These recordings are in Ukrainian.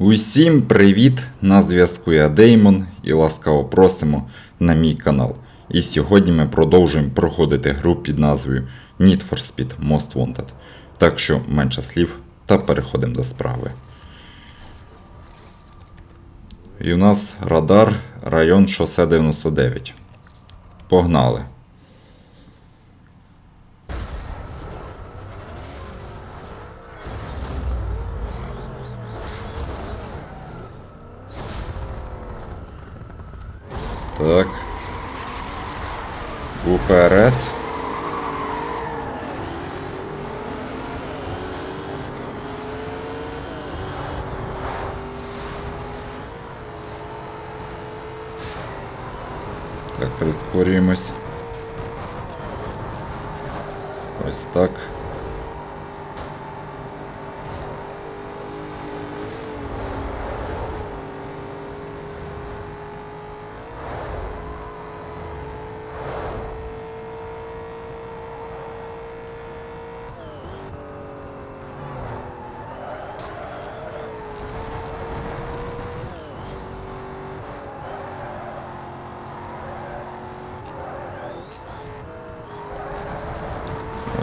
Усім привіт! На зв'язку я Деймон і ласкаво просимо на мій канал. І сьогодні ми продовжуємо проходити гру під назвою Need for Speed Most Wanted. Так що менше слів та переходимо до справи. І у нас радар район шосе 99. Погнали. Так. Уперед. Так, прискорюємось. Ось так.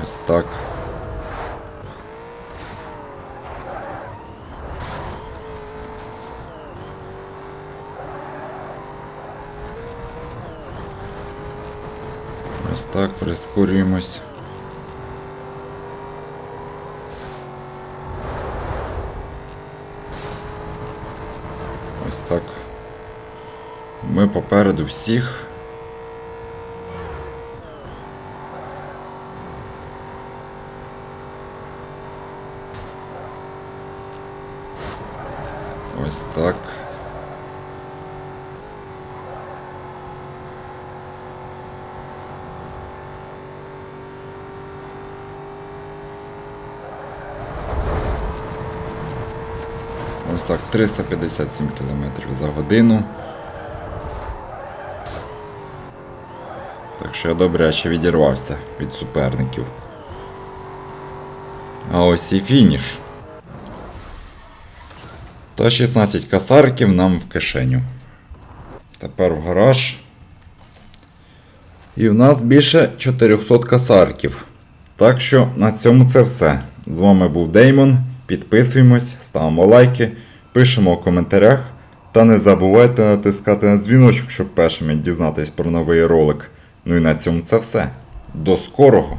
Ось так. Ось так, прискорюємось. Ось так. Ми попереду всіх. Ось так. Ось так, 357 км за годину. Так що я добряче відірвався від суперників. А ось і фініш. Та 16 касарків нам в кишеню. Тепер в гараж. І в нас більше 400 касарків. Так що на цьому це все. З вами був Деймон. Підписуємось, ставимо лайки, пишемо у коментарях. Та не забувайте натискати на дзвіночок, щоб першими дізнатись про новий ролик. Ну і на цьому це все. До скорого!